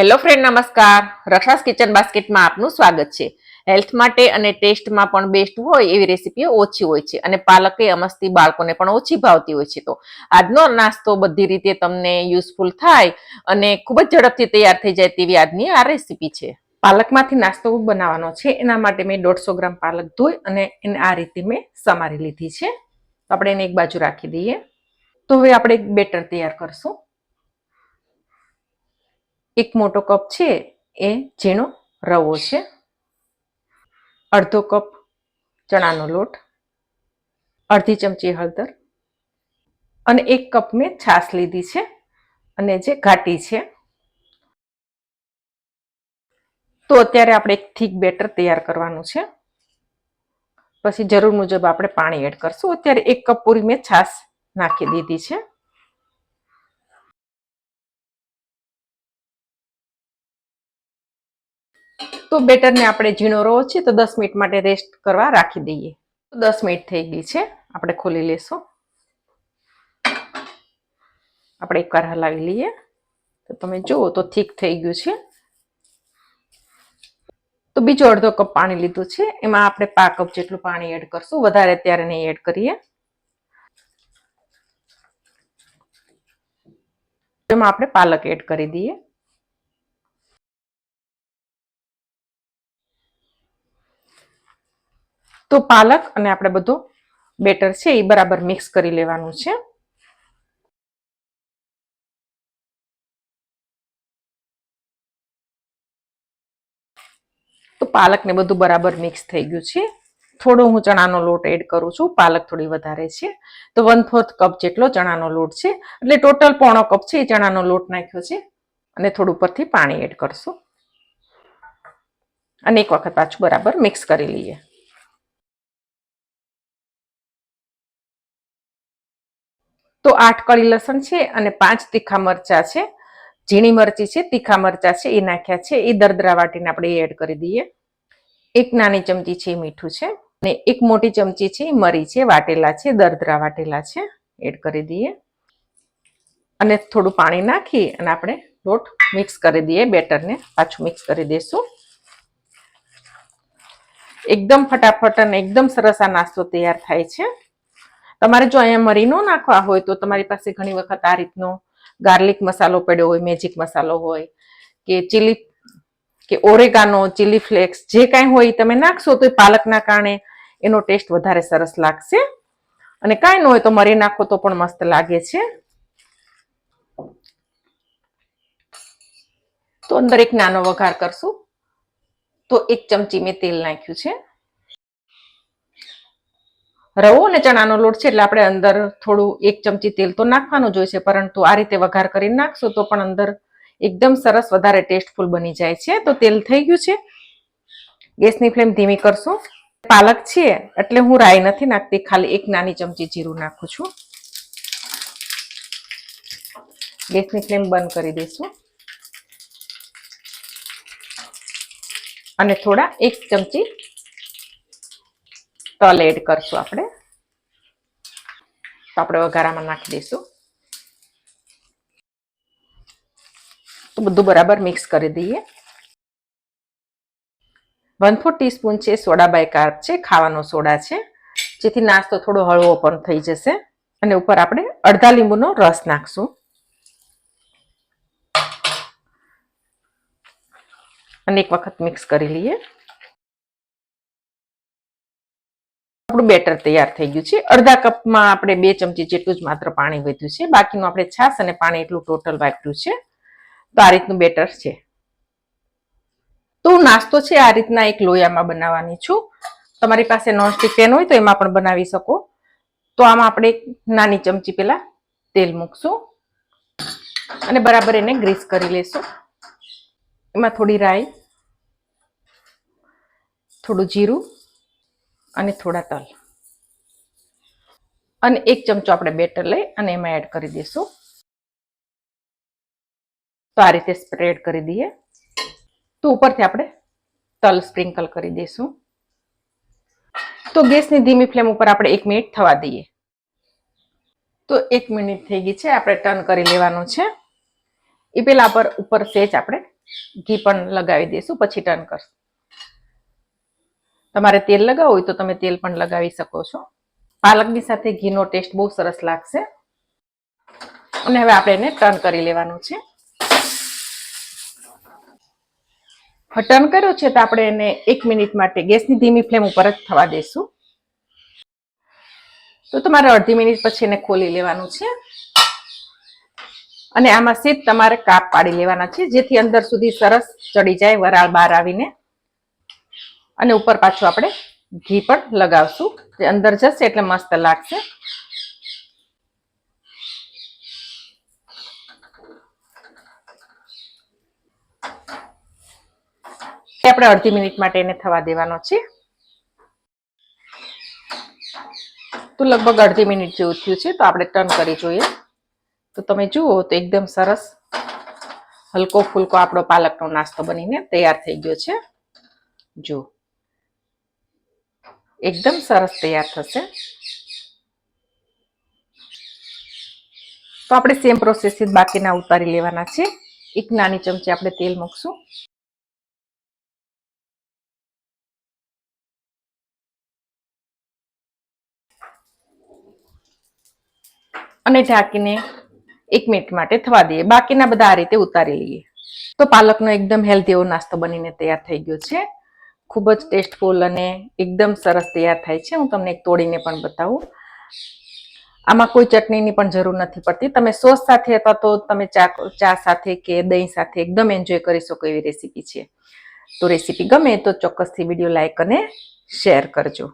Hello friend નમસ્કાર. રક્ષાસ kitchen બાસ્કેટમાં આપનું સ્વાગત છે. હેલ્થ માટે અને ટેસ્ટમાં પણ બેસ્ટ હોય એવી રેસીપીઓ ઓછી હોય છે અને પાલકે અમસ્તી બાળકોને પણ ઓછી ભાવતી હોય છે. તો આજનો નાસ્તો બધી રીતે તમને યુઝફુલ થાય અને ખૂબ જ ઝડપથી તૈયાર થઈ જાય તેવી આજની આ રેસીપી છે. પાલકમાંથી નાસ્તો બનાવવાનો છે. એના માટે મેં દોઢસો ગ્રામ પાલક ધોઈ અને એને આ રીતે મેં સમારી લીધી છે. આપણે એને એક બાજુ રાખી દઈએ. તો હવે આપણે એક બેટર તૈયાર કરશું. એક મોટો કપ છે એ ઝીણો રવો છે. અડધો કપ ચણાનો લોટ, અડધી ચમચી હળદર અને એક કપ મેં છાશ લીધી છે અને જે ઘાટી છે. તો અત્યારે આપણે એક થીક બેટર તૈયાર કરવાનું છે. પછી જરૂર મુજબ આપણે પાણી એડ કરશું. અત્યારે એક કપ પૂરી મેં છાશ નાખી દીધી છે. તો બેટરને આપણે ઝીણો રવો છે, તો દસ મિનિટ માટે રેસ્ટ કરવા રાખી દઈએ. દસ મિનિટ થઈ ગઈ છે, આપણે ખોલી લેશું. આપણે એકવાર હલાવી લઈએ. તો તમે જુઓ તો થીક થઈ ગયું છે. તો બીજો અડધો કપ પાણી લીધું છે, એમાં આપણે પા કપ જેટલું પાણી એડ કરશું, વધારે ત્યારે નહીં એડ કરીએ. એમાં આપણે પાલક એડ કરી દઈએ. તો પાલક અને આપણે બધું બેટર છે એ બરાબર મિક્સ કરી લેવાનું છે. તો પાલક ને બધું બરાબર મિક્સ થઈ ગયું છે. થોડો હું ચણાનો લોટ એડ કરું છું. પાલક થોડી વધારે છે. તો વન ફોર્થ કપ જેટલો ચણાનો લોટ છે. એટલે ટોટલ પોણો કપ છે એ ચણાનો લોટ નાખ્યો છે. અને થોડું ઉપરથી પાણી એડ કરશું. અને એક વખત પાછું બરાબર મિક્સ કરી લઈએ. તો આઠ કળી લસણ છે અને પાંચ તીખા મરચા છે. ઝીણી મરચી છે, તીખા મરચા છે, એ નાખ્યા છે. એ દરદરા વાટીને આપણે એડ કરી દઈએ. એક નાની ચમચી છે મીઠું છે અને એક મોટી ચમચી છે મરી છે, વાટેલા છે, દરદરા વાટેલા છે. એડ કરી દઈએ. અને થોડું પાણી નાખી અને આપણે લોટ મિક્સ કરી દઈએ, બેટરને પાછું મિક્સ કરી દઈશું. એકદમ ફટાફટ અને એકદમ સરસ આ નાસ્તો તૈયાર થાય છે. તમારે જો અહીંયા મરી ન નાખવા હોય તો તમારી પાસે ઘણી વખત આ રીતનો ગાર્લિક મસાલો પડ્યો હોય મેજિક મસાલો હોય, કે ચીલી કે ઓરેગાનો ચીલી ફ્લેક્સ જે કાંઈ હોય તમે નાખશો તો એ પાલકના કારણે એનો ટેસ્ટ વધારે સરસ લાગશે. અને કાંઈ ન હોય તો મરી નાખો તો પણ મસ્ત લાગે છે. તો અંદર એક નાનો વઘાર કરશું. તો એક ચમચી મેં તેલ નાખ્યું છે. રવો અને ચણાનો લોટ છે એટલે આપણે અંદર થોડું એક ચમચી તેલ તો નાખવાનું જોઈશે પરંતુ આ રીતે વઘાર કરીને નાખશો તો પણ અંદર એકદમ સરસ વધારે ટેસ્ટફુલ બની જાય છે. તો તેલ થઈ ગયું છે. ગેસની ફ્લેમ ધીમી કરશું. પાલક છે, એટલે હું રાઈ નથી નાખતી, ખાલી એક નાની ચમચી જીરું નાખું છું. ગેસની ફ્લેમ બંધ કરી દઈશું. અને થોડા એક ચમચી તલ એડ કરશું આપણે. તો આપણે વઘારામાં નાખી દઈશું. તો બધું બરાબર મિક્સ કરી દઈએ. વન ફોર ટીસ્પૂન છે સોડા બાય કાર્બ છે, ખાવાનો સોડા છે. જેથી નાસ્તો થોડો હળવો પણ થઈ જશે. અને ઉપર આપણે અડધા લીંબુનો રસ નાખશું. અને એક વખત મિક્સ કરી લઈએ. આપણું બેટર તૈયાર થઈ ગયું છે. અડધા કપમાં આપણે બે ચમચી જેટલું જ માત્ર પાણી વધ્યું છે. બાકીનું આપણે છાશ અને પાણી એટલું ટોટલ વાપર્યું છે. તો આ રીતનું બેટર છે. તો નાસ્તો છે આ રીતના એક લોયામાં બનાવવાની છું. તમારી પાસે નોનસ્ટિક પેન હોય તો એમાં પણ બનાવી શકો. તો આમાં આપણે નાની ચમચી પહેલાં તેલ મૂકશું અને બરાબર એને ગ્રીસ કરી લેશું. એમાં થોડી રાઈ, થોડું જીરું અને થોડા તલ. અને એક ચમચો આપણે બેટર લઈ અને એમાં એડ કરી દઈશું. તો આ રીતે સ્પ્રેડ કરી દઈએ. તો ઉપરથી આપણે તલ સ્પ્રિંકલ કરી દઈશું. તો ગેસની ધીમી ફ્લેમ ઉપર આપણે એક મિનિટ થવા દઈએ. તો એક મિનિટ થઈ ગઈ છે, આપણે ટર્ન કરી લેવાનું છે. એ પેલા પર ઉપર સેજ આપણે ઘી પણ લગાવી દઈશું, પછી ટર્ન કરશું. તમારે તેલ લગાવવું હોય તો તમે તેલ પણ લગાવી શકો છો. પાલકની સાથે ઘીનો ટેસ્ટ બહુ સરસ લાગશે. અને હવે આપણે એને ટર્ન કરી લેવાનું છે. ટર્ન કર્યો છે તો આપણે એને એક મિનિટ માટે ગેસની ધીમી ફ્લેમ ઉપર જ થવા દઈશું તો તમારે અડધી મિનિટ પછી એને ખોલી લેવાનું છે. અને આમાં સીધ તમારે કાપ પાડી લેવાના છે, જેથી અંદર સુધી સરસ ચડી જાય વરાળ બહાર આવીને. અને ઉપર પાછું આપણે ઘી પણ લગાવશું. જે અંદર જશે એટલે મસ્ત લાગશે. આપણે અડધી મિનિટ માટે એને થવા દેવાનો છે. તો લગભગ અડધી મિનિટ જેવું થયું છે, તો આપણે ટર્ન કરી જોઈએ. તો તમે જુઓ, તો એકદમ સરસ હલકો ફૂલકો આપણો પાલકનો નાસ્તો બનીને તૈયાર થઈ ગયો છે. જો એકદમ સરસ તૈયાર થશે તો આપણે સેમ પ્રોસેસથી બાકીના ઉતારી લેવાના છે એક નાની ચમચી આપણે તેલ મૂકશું અને ઢાંકીને એક મિનિટ માટે થવા દઈએ. બાકીના બધા આ રીતે ઉતારી લઈએ. તો પાલકનો એકદમ હેલ્ધી એવો નાસ્તો બનીને તૈયાર થઈ ગયો છે. ખૂબ જ ટેસ્ટફુલ અને એકદમ સરસ તૈયાર થાય છે. હું તમને એક તોડીને પણ બતાવું. આમાં કોઈ ચટણીની પણ જરૂર નથી પડતી. તમે સોસ સાથે અથવા તો તમે ચા ચા સાથે કે દહીં સાથે એકદમ એન્જોય કરી શકો એવી રેસીપી છે. તો રેસીપી ગમે તો ચોક્કસથી વીડિયો લાઇક અને શેર કરજો.